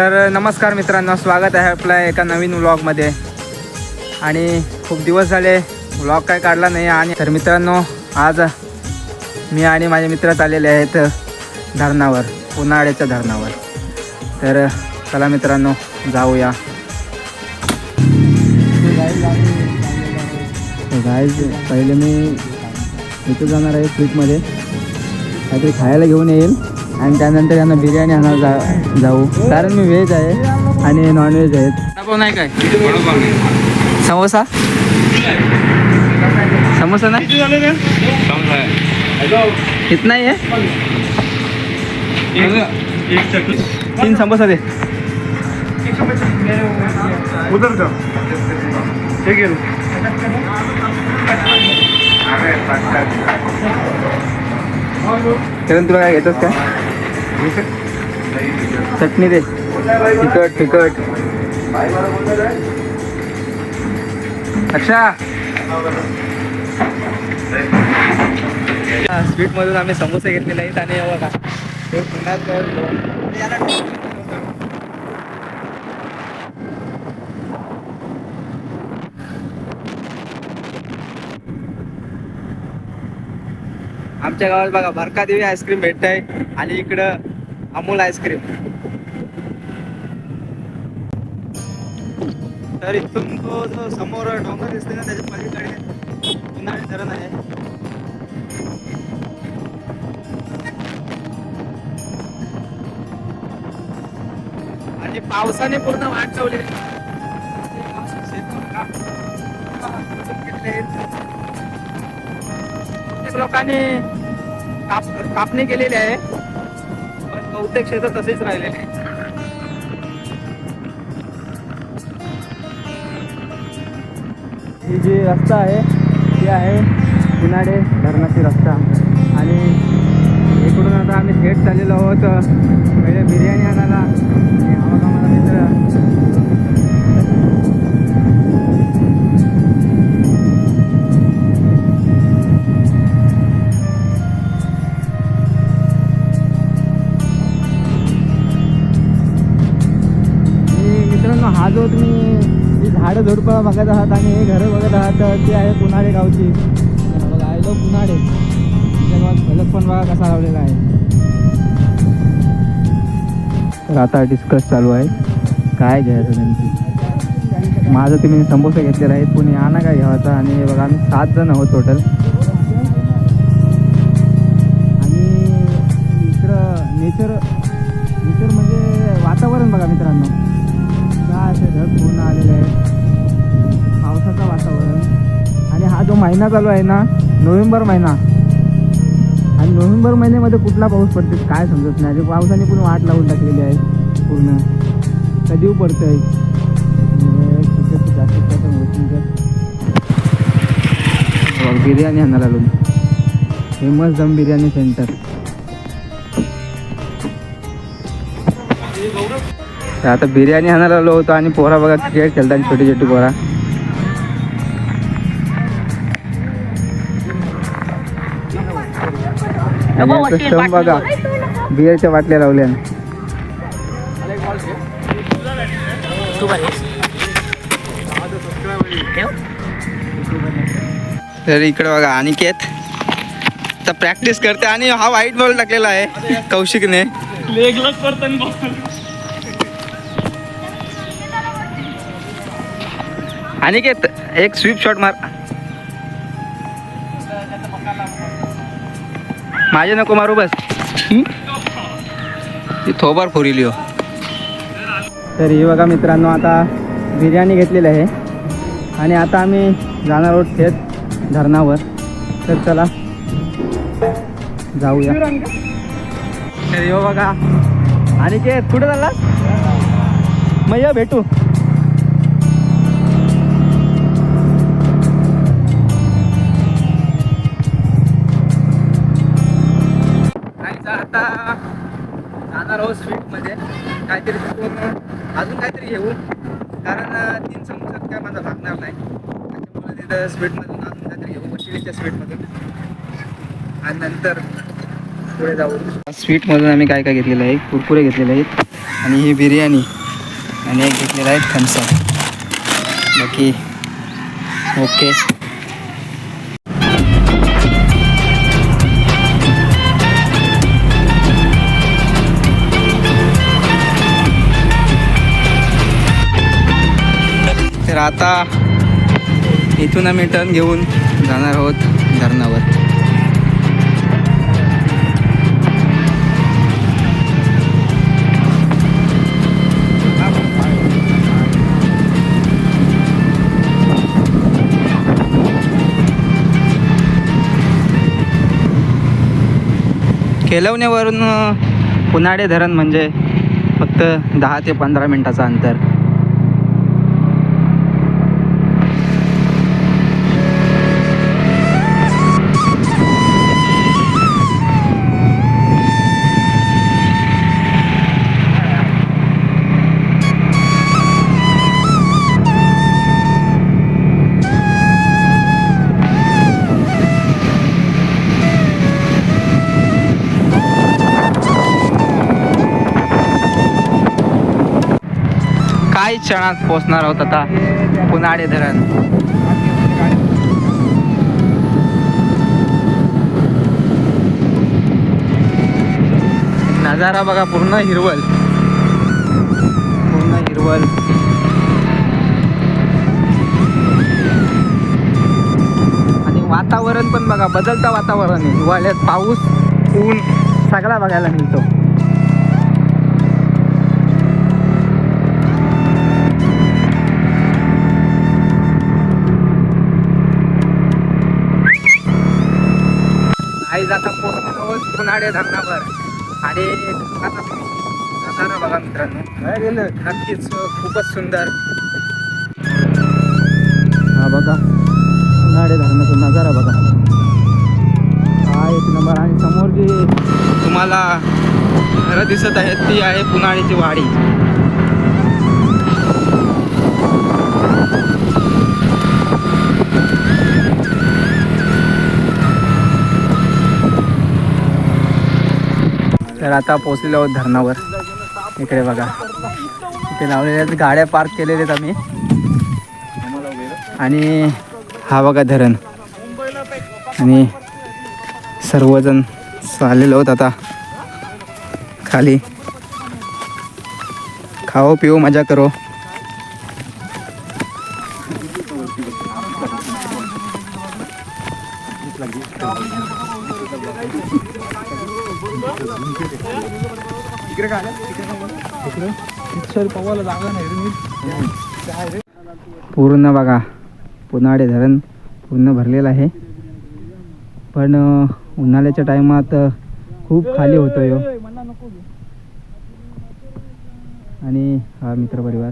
तर नमस्कार मित्रांनो स्वागत आहे आपल्या एका नवीन व्लॉगमध्ये. आणि खूप दिवस झाले व्लॉग काय काढला नाही आणि तर मित्रांनो आज मी आणि माझे मित्र चाललेले आहेत धरणावर उन्हाळ्याच्या धरणावर. तर चला मित्रांनो जाऊया. गाईज पहिले मी इथं जाणार आहे ट्रीपमध्ये काहीतरी खायला घेऊन येईल. आणि त्यानंतर यांना बिर्याणी आणायला जा जाऊ. कारण मी व्हेज आहे आणि नॉनव्हेज आहेत. नाही काय? समोसा? समोसा नाही? इतना ही आहे. तीन समोसा दे. उधर का हे गेलं किरण तुला काय घेतोस काय? चटणी दे. तिखट तिखट. अच्छा स्वीटमधून आम्ही समोसे घेतलेले आहेत आणि पुन्हा आमच्या गावात बघा बरकादेवी आईस्क्रीम भेटत आहे आणि इकडं अमूल आईस्क्रीम तर इथून तो जो समोर डोंगर दिसते ना त्याच्या पलीकडे उन्हाळी धरण आहे. आणि पावसाने पूर्ण वाट लावली. लोकांनी काप कापणी केलेली आहे. पण बहुतेक क्षेत्र तसेच राहिलेले आहे ही जी रस्ता आहे ती आहे पुनाडे धरणाची रस्ता. आणि इकडून आता आम्ही थेट चाललेलो आहोत पहिले बिर्याणी आणायला. आणि हा मित्र मित्रांनो तुम्ही. ही झाडं झुडपं बघत आहात आणि हे घरं बघत आहात ती आहे पुनाळे गावची. बघा आहे लो पुनाडे. फलक पण बघा कसा लावलेला आहे. तर आता डिस्कस चालू आहे. काय घ्यायचं नेमकी? माझं तुम्ही समोसे घेतले आहेत कोणी आणा काय घ्यावाचा आणि हे बघा आम्ही सात जण आहोत टोटल महिना चालू आहे ना नोव्हेंबर महिना. आणि नोव्हेंबर महिन्यामध्ये कुठला पाऊस पडते काय समजत नाही. पावसाने पूर्ण वाट लावून टाकलेली आहे पूर्ण. कधी पडतं आहे बघ, बिर्याणी आणायला लागून फेमस दम बिर्याणी सेंटर. तर आता बिर्याणी आणायला आलो होतो आणि पोरा बघा क्रिकेट खेळतात छोटी छोटी पोरा. आणि आता बघा. बिअरच्या बाटल्या लावल्या. तर इकडे बघा अनिकेत. तर प्रॅक्टिस करते आणि हा वाईट बॉल टाकलेला आहे कौशिकने. अनिकेत एक स्वीप शॉट मार. माझे नको मारू बस. ती थोबार फोरिली हो तर हे बघा मित्रांनो आता बिर्याणी घेतलेली आहे. आणि आता आम्ही जाणार आहोत थेट धरणावर. तर चला जाऊया. तर हे बघा. आणि के कुठे झाला मग ये भेटू. जाणार आहोत स्वीटमध्ये काहीतरी तिथून अजून काहीतरी घेऊ कारण तीन समोसात काय माझा लागणार नाही. त्याच्यामुळे तिथं स्वीटमधून अजून काहीतरी घेऊ मशिलीच्या स्वीटमधून आणि नंतर पुढे जाऊ. स्वीटमधून आम्ही काय काय घेतलेलं आहे? कुरकुरे घेतलेले आहेत. आणि ही बिर्याणी. आणि एक घेतलेला आहे थम्सअप बाकी ओके आता इथून आम्ही टर्न घेऊन जाणार आहोत धरणावर. केलवण्यावरून उन्हाळे धरण म्हणजे फक्त दहा ते पंधरा मिनटाचं अंतर. काही क्षणात पोचणार आहोत आता पुनाडे धरण. नजारा बघा पूर्ण हिरवल. पूर्ण हिरवल. आणि वातावरण पण बघा बदलतं वातावरण आहे. हिवाळ्यात पाऊस ऊन सगळा बघायला मिळतो. आई जाता पोहोचलो आहोत पुनाडे धरणावर. आणि आता नजारा बघा मित्रांनो नक्कीच खूपच सुंदर. हा बघा पुनाडे धरणाचा नजारा बघा. हा एक नंबर आणि समोर जी तुम्हाला घरं दिसत आहेत ती आहे पुनाळीची वाडी. तर आता पोचलेलो आहोत धरणावर. इकडे बघा. इथे लावलेल्या गाड्या पार्क केलेल्या आहेत आम्ही. आणि हा बघा धरण. आणि सर्वजण चाललेलो आहोत आता. खाली. खाओ पिओ मजा करो. पूर्ण बघा. पुनाडे धरण पूर्ण भरलेलं आहे. पण उन्हाळ्याच्या टायमात खूप खाली होतो यो आणि हा मित्रपरिवार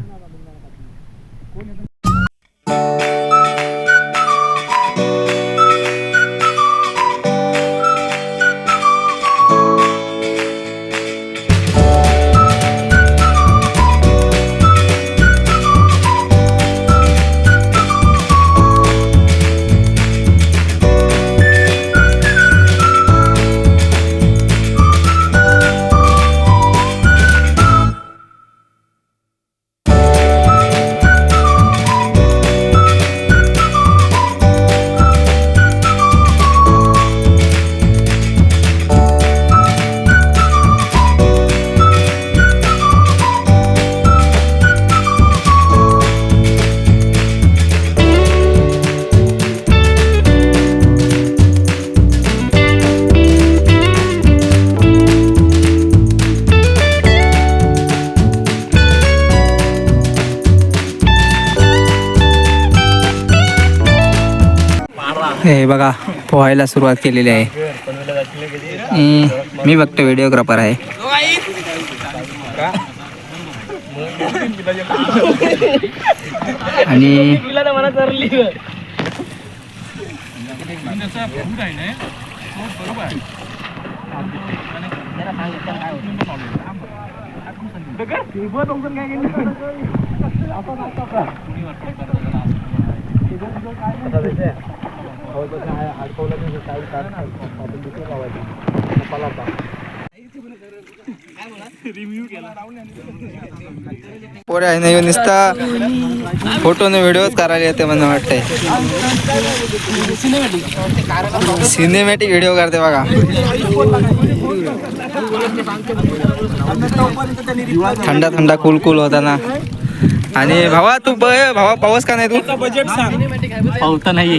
बघा पोहायला सुरुवात केलेली आहे. मी बघतो व्हिडिओग्राफर आहे. आणि काय पोरे आहे नाही नुसता फोटो ने व्हिडिओच करायला येते म्हणून वाटतंय. सिनेमॅटिक व्हिडिओ करते बघा. थंड थंड कूल कूल होता ना आणि भावा तू भावा पाऊस का नाही तू? बजेट सांग पावता नाही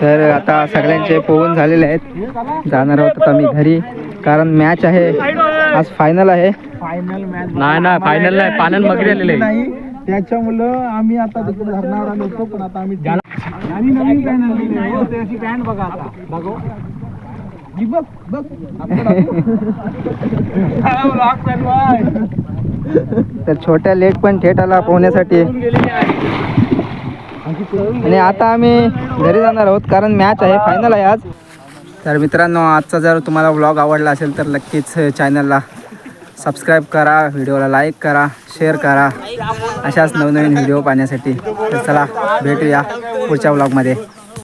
तर आता सगळ्यांचे पोहून झालेले आहेत. जाणार आहोत आता मी घरी कारण मॅच आहे. आज फायनल आहे. फायनल मॅच नाही ना फायनल नाही पाण्यात मगरी आलेले नाही. त्याच्यामुळं आम्ही आता तिकडे धरणावर आलो होतो पण आता आम्ही आणि नवीन त्याची बघा आता. बघो. बघ बघ. लॉक पॅन तर छोट्या लेक पण थेट आला पोहण्यासाठी. आणि आता आम्ही घरी जाणार आहोत कारण मॅच आहे फायनल आहे आज. तर मित्रांनो आजचा जर तुम्हाला व्लॉग आवडला असेल तर नक्कीच चॅनलला सबस्क्राईब करा व्हिडिओला लाईक करा शेअर करा. अशाच नवनवीन व्हिडिओ पाहण्यासाठी तर चला भेटूया पुढच्या व्लॉगमध्ये